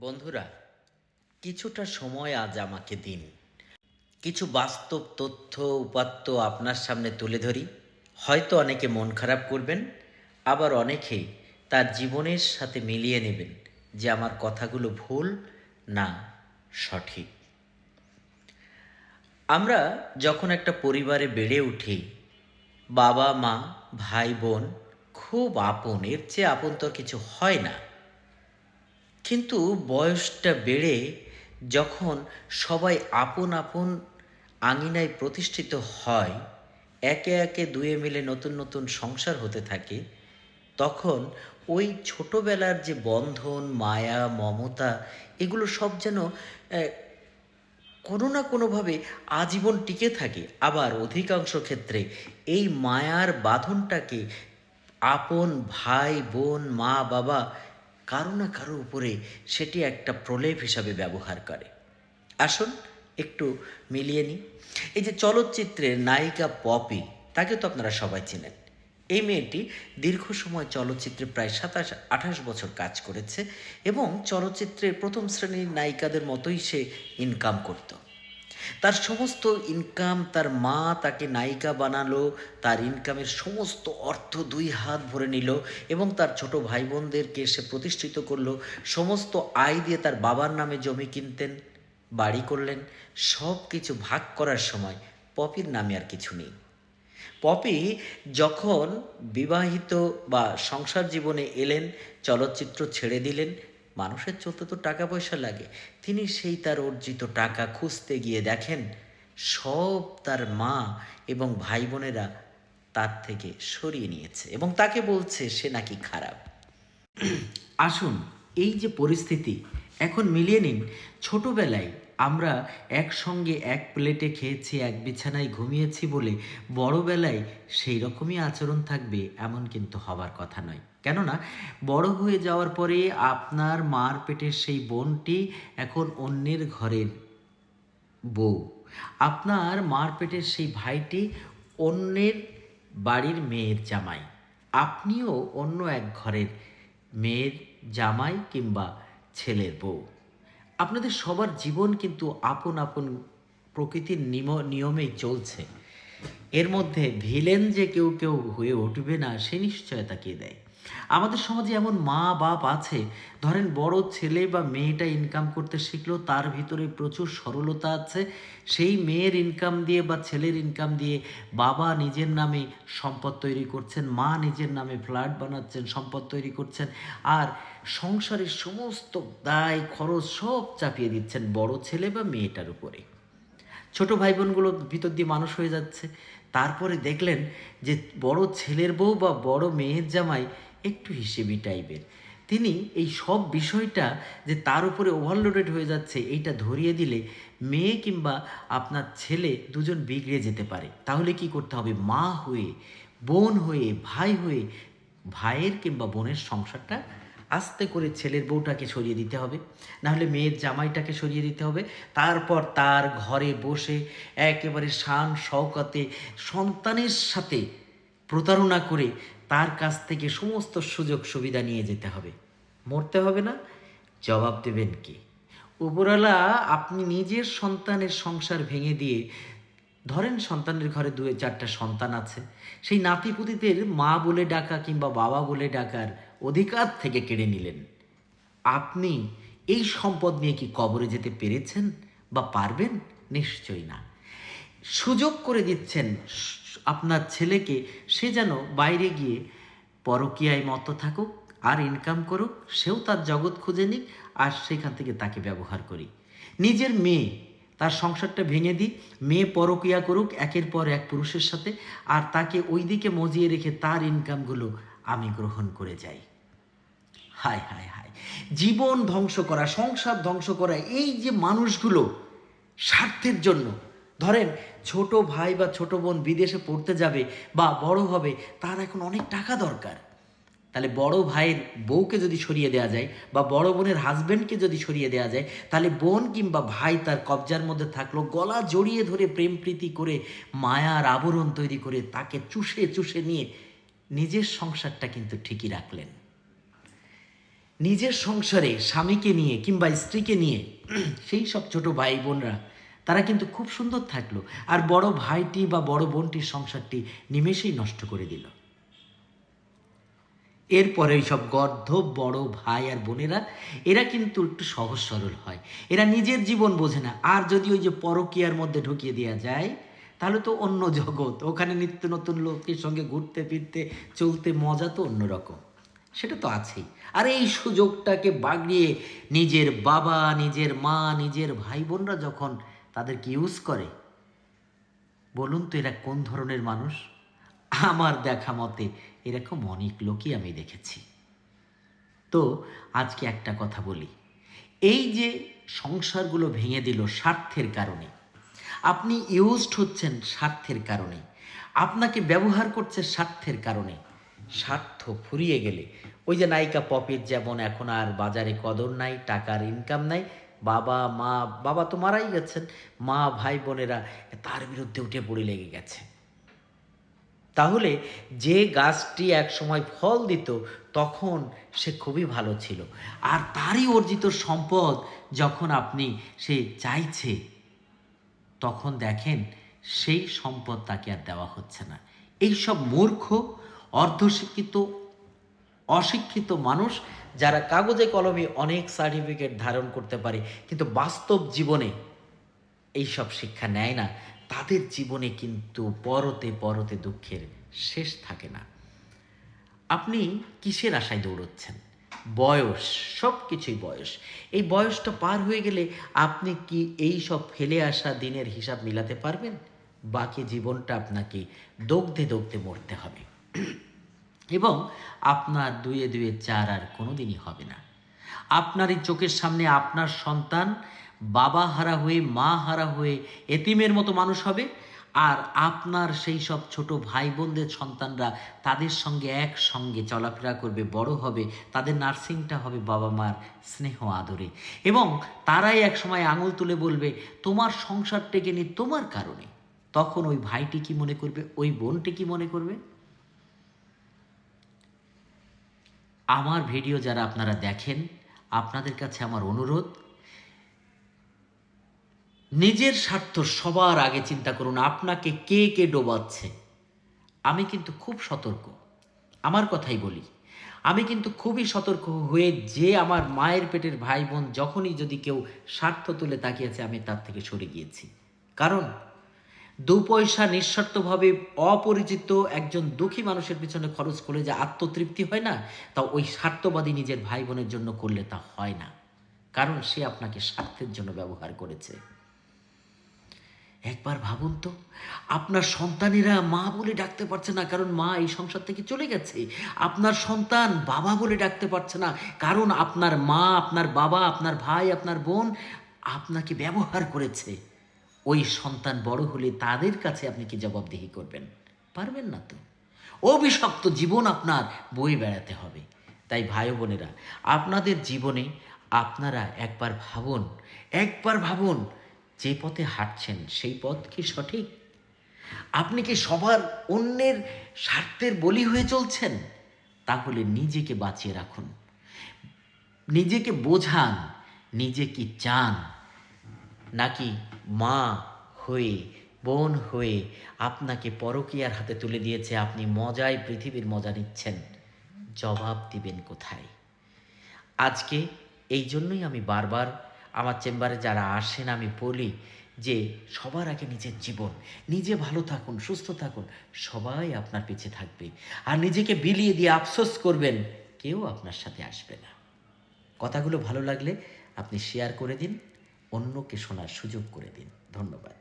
বন্ধুরা, কিছুটা সময় আজ আমাকে দিন। কিছু বাস্তব তথ্য, উপাত্ত আপনার সামনে তুলে ধরি। হয়তো অনেকে মন খারাপ করবেন, আবার অনেকে তার জীবনের সাথে মিলিয়ে নেবেন যে আমার কথাগুলো ভুল না সঠিক। আমরা যখন একটা পরিবারে বেড়ে উঠি, বাবা, মা, ভাই, বোন, খুব আপন, এর চেয়ে আপন তো কিছু হয় না। কিন্তু বয়সটা বেড়ে যখন সবাই আপন আপন আঙিনায় প্রতিষ্ঠিত হয়, একে একে দুয়ে মিলে নতুন নতুন সংসার হতে থাকে, তখন ওই ছোটবেলার যে বন্ধন, মায়া, মমতা, এগুলো সব যেন কোনো না কোনোভাবে আজীবন টিকে থাকে। আবার অধিকাংশ ক্ষেত্রে এই মায়ার বাঁধনটাকে আপন ভাই, বোন, মা, বাবা কারও না কারও উপরে সেটি একটা প্রলেপ হিসাবে ব্যবহার করে। আসুন, একটু মিলিয়ে নিই। এই যে চলচ্চিত্রের নায়িকা পপি, তাকে তো আপনারা সবাই চেনেন। এই মেয়েটি দীর্ঘ সময় চলচ্চিত্রে প্রায় সাতাশ, আঠাশ বছর কাজ করেছে এবং চলচ্চিত্রের প্রথম শ্রেণির নায়িকাদের মতোই সে ইনকাম করতো। তার সমস্ত ইনকাম তার মা তাকে নায়িকা বানালো, তার ইনকামের সমস্ত অর্থ দুই হাত ভরে নিল এবং তার ছোট ভাই বোনদেরকে সে প্রতিষ্ঠিত করল। সমস্ত আয় দিয়ে তার বাবার নামে জমি কিনতেন, বাড়ি করলেন। সব কিছু ভাগ করার সময় পপির নামে আর কিছু নেই। পপি যখন বিবাহিত বা সংসার জীবনে এলেন, চলচ্চিত্র ছেড়ে দিলেন মানুষের চলতে তো টাকা পয়সা লাগে। তিনি সেই তার অর্জিত টাকা খুঁজতে গিয়ে দেখেন, সব তার মা এবং ভাই বোনেরা তার থেকে সরিয়ে নিয়েছে এবং তাকে বলছে, সে নাকি খারাপ। আসুন, এই যে পরিস্থিতি, এখন মিলিয়ে নিন। ছোটবেলায় আমরা একসঙ্গে এক প্লেটে খেয়েছি, এক বিছানায় ঘুমিয়েছি বলে বড়বেলায় সেই রকমই আচরণ থাকবে, এমন কিন্তু হবার কথা নয়। কেননা বড় হয়ে যাওয়ার পরে আপনার মার পেটের সেই বোনটি এখন অন্যের ঘরের বউ। আপনার মার পেটের সেই ভাইটি অন্যের বাড়ির মেয়ের জামাই। আপনিও অন্য এক ঘরের মেয়ের জামাই কিংবা ছেলের বউ। আপনাদের সবার জীবন কিন্তু আপন আপন প্রকৃতির নিম, নিয়মেই চলছে। এর মধ্যে ভিলেন যে কেউ কেউ হয়ে উঠবে না, সে নিশ্চয়তা কে দেয়। আমাদের সমাজে এমন মা বাপ আছে, ধরেন বড় ছেলে বা মেয়েটা ইনকাম করতে শিখলো, তার ভিতরে প্রচুর সরলতা আছে, সেই মেয়ের ইনকাম দিয়ে বা ছেলের ইনকাম দিয়ে বাবা নিজের নামে সম্পদ তৈরি করছেন, মা নিজের নামে ফ্ল্যাট বানাচ্ছেন, সম্পদ তৈরি করছেন, আর সংসারের সমস্ত দায়, খরচ সব চাপিয়ে দিচ্ছেন বড় ছেলে বা মেয়েটার উপরে। ছোট ভাই বোনগুলো ভিতর দিয়ে মানুষ হয়ে যাচ্ছে। তারপরে দেখলেন যে বড় ছেলের বউ বা বড় মেয়ের জামাই একটু হিসেবি টাইপের। তিনি এই সব বিষয়টা যে তার উপরে ওভারলোডেড হয়ে যাচ্ছে, এইটা ধরিয়ে দিলে মেয়ে কিংবা আপনার ছেলে দুজন বিগড়ে যেতে পারে। তাহলে কি করতে হবে? মা হয়ে, বোন হয়ে, ভাই হয়ে, ভাইয়ের কিংবা বোনের সংসারটা আস্তে করে ছেলের বউটাকে সরিয়ে দিতে হবে। নাহলে মেয়ের জামাইটাকে সরিয়ে দিতে হবে। তারপর তার ঘরে বসে একেবারে শান, শওকাতে সন্তানের সাথে প্রতারণা করে তার কাছ থেকে সমস্ত সুযোগ সুবিধা নিয়ে যেতে হবে। মরতে হবে না, জবাব দেবেন কি? উপরওয়ালা, আপনি নিজের সন্তানের সংসার ভেঙে দিয়ে, ধরেন সন্তানের ঘরে দুয়ে চারটা সন্তান আছে, সেই নাতিপুতিদের মা বলে ডাকা কিংবা বাবা বলে ডাকার অধিকার থেকে কেড়ে নিলেন। আপনি এই সম্পদ নিয়ে কি কবরে যেতে পেরেছেন বা পারবেন? নিশ্চয়ই না। সুযোগ করে দিচ্ছেন আপনার ছেলেকে, সে যেন বাইরে গিয়ে পরকীয়ায় মত থাকুক, আর ইনকাম করুক, সেও তার জগৎ খুঁজে নিক, আর সেখান থেকে তাকে ব্যবহার করি। নিজের মেয়ে, তার সংসারটা ভেঙে দিই মেয়ে পরকীয়া করুক, একের পর এক পুরুষের সাথে, আর তাকে ওই দিকে মজিয়ে রেখে তার ইনকামগুলো আমি গ্রহণ করে যাই। হায় হায় হায়। জীবন ধ্বংস করা, সংসার ধ্বংস করা, এই যে মানুষগুলো, স্বার্থের জন্য ধরেন, ছোট ভাই বা ছোট বোন বিদেশে পড়তে যাবে বা বড় হবে, তার এখন অনেক টাকা দরকার। তাহলে বড় ভাইয়ের বউকে যদি সরিয়ে দেওয়া যায় বা বড় বোনের হাজব্যান্ডকে যদি সরিয়ে দেওয়া যায়, তাহলে বোন কিংবা ভাই তার কবজার মধ্যে থাকল, গলা জড়িয়ে ধরে প্রেম প্রীতি করে মায়ার আবরণ তৈরি করে তাকে চুষে চুষে নিয়ে নিজের সংসারটা কিন্তু ঠিকই রাখলেন। নিজের সংসারে স্বামীকে নিয়ে কিংবা স্ত্রীকে নিয়ে সেই সব ছোট ভাই বোনরা তারা কিন্তু খুব সুন্দর থাকল আর বড় ভাইটি বা বড় বোনটির সংসারটি নিমেষেই নষ্ট করে দিল। এরপরে সব গর্ধ বড় ভাই আর বোনেরা, এরা কিন্তু একটু সহজ সরল হয়। এরা নিজের জীবন বোঝে না। আর যদি ওই যে পরকীয়ার মধ্যে ঢুকিয়ে দেওয়া যায়, তাহলে তো অন্য জগৎ। ওখানে নিত্য নতুন লোকের সঙ্গে ঘুরতে, ফিরতে, চলতে মজা তো অন্যরকম। সেটা তো আছেই। আর এই সুযোগটাকে বাগড়িয়ে নিজের বাবা, নিজের মা, নিজের ভাই বোনরা যখন তাদেরকে ইউজ করে। বলুন তো এরা কোন ধরনের মানুষ? আমার দেখা মতে এরকম অনেক লোকই আমি দেখেছি। তো আজকে একটা কথা বলি। এই যে সংসারগুলো ভেঙে দিল স্বার্থের কারণে, আপনি ইউজড হচ্ছেন স্বার্থের কারণে, আপনাকে ব্যবহার করছে স্বার্থের কারণে, স্বার্থ ফুরিয়ে গেলে, ওই যে নায়িকা পপির যেমন এখন আর বাজারে কদর নাই, টাকার ইনকাম নাই বাবা, মা, বাবা তো মারাই গেছেন। মা, ভাই, বোনেরা তার বিরুদ্ধে উঠে পড়ে লেগে গেছে। তাহলে যে গাছটি এক সময় ফল দিত, তখন সে খুবই ভালো ছিল। আর তারই অর্জিত সম্পদ যখন আপনি সে চাইছে, তখন দেখেন সেই সম্পদ তাকে আর দেওয়া হচ্ছে না। এইসব মূর্খ, অর্ধশিক্ষিত, অশিক্ষিত মানুষ যারা কাগজে কলমে অনেক সার্টিফিকেট ধারণ করতে পারে, কিন্তু বাস্তব জীবনে এইসব শিক্ষা নেয় না, তাদের জীবনে কিন্তু পরতে পরতে দুঃখের শেষ থাকে না। আপনি কিসের আশায় দৌড়চ্ছেন? বয়স সব কিছুই বয়স। এই বয়সটা পার হয়ে গেলে আপনি কি এই সব ফেলে আসা দিনের হিসাব মিলাতে পারবেন? বাকি জীবনটা আপনাকে দগ্ধে দগ্ধে মরতে হবে। এবং আপনার দুয়ে দুয়ে চার আর কোনো দিনই হবে না। আপনার এই চোখের সামনে আপনার সন্তান বাবা হারা হয়ে, মা হারা হয়ে এতিমের মতো মানুষ হবে আর আপনার সেই সব ছোট ভাই বোনদের সন্তানরা তাদের সঙ্গে একসঙ্গে চলাফেরা করবে, বড় হবে, তাদের নার্সিংটা হবে বাবা মার স্নেহ আদরে। এবং তারাই এক সময় আঙুল তুলে বলবে, তোমার সংসার টেকে নি তোমার কারণে। তখন ওই ভাইটি কি মনে করবে? ওই বোনটি কি মনে করবে? আমার ভিডিও যারা আপনারা দেখেন, আপনাদের কাছে আমার অনুরোধ, নিজের স্বার্থ সবার আগে চিন্তা করুন, আপনাকে কে কে ডোবাচ্ছে। আমি কিন্তু খুব সতর্ক, আমার কথাই বলি। আমি কিন্তু খুবই সতর্ক হয়ে যে আমার মায়ের পেটের ভাই বোন যখনই যদি কেউ স্বার্থ তুলে তাকিয়েছে, আমি তার থেকে সরে গিয়েছি। কারণ দু পয়সা নিঃস্বার্থভাবে অপরিচিত একজন দুঃখী মানুষের পিছনে খরচ করে যে আত্মতৃপ্তি হয় না, তা ওই স্বার্থবাদী নিজের ভাই বোনের জন্য করলে তা হয় না। কারণ সে আপনাকে স্বার্থের জন্য ব্যবহার করেছে। একবার ভাবুন তো, আপনার সন্তানেরা মা বলে ডাকতে পারছে না, কারণ মা এই সংসার থেকে চলে গেছে। আপনার সন্তান বাবা বলে ডাকতে পারছে না, কারণ আপনার মা, আপনার বাবা, আপনার ভাই, আপনার বোন আপনাকে ব্যবহার করেছে। ওই সন্তান বড় হলে তাদের কাছে আপনি কি জবাবদিহি করবেন? পারবেন না তো। অভিশপ্ত জীবন আপনার বই বেড়াতে হবে। তাই ভাই বোনেরা, আপনাদের জীবনে আপনারা একবার ভাবুন একবার ভাবুন যে পথে হাঁটছেন, সেই পথ কি সঠিক? আপনি কি সবার অন্যের স্বার্থের বলি হয়ে চলছেন? তাহলে নিজেকে বাঁচিয়ে রাখুন। নিজেকে বোঝান, নিজে কি চান? নাকি মা হয়ে বোন হয়ে আপনাকে পরকীয়ার হাতে তুলে দিয়েছে, আপনি মজায় পৃথিবীর মজা নিচ্ছেন। জবাব দিবেন কোথায়? আজকে এই জন্যই আমি বারবার আমার চেম্বারে যারা আসেন, আমি বলি যে সবার আগে নিজের জীবন, নিজে ভালো থাকুন, সুস্থ থাকুন, সবাই আপনার পিছে থাকবে। আর নিজেকে বিলিয়ে দিয়ে আফসোস করবেন, কেউ আপনার সাথে আসবে না। কথাগুলো ভালো লাগলে আপনি শেয়ার করে দিন। অন্যকে শোনার সুযোগ করে দিন। ধন্যবাদ।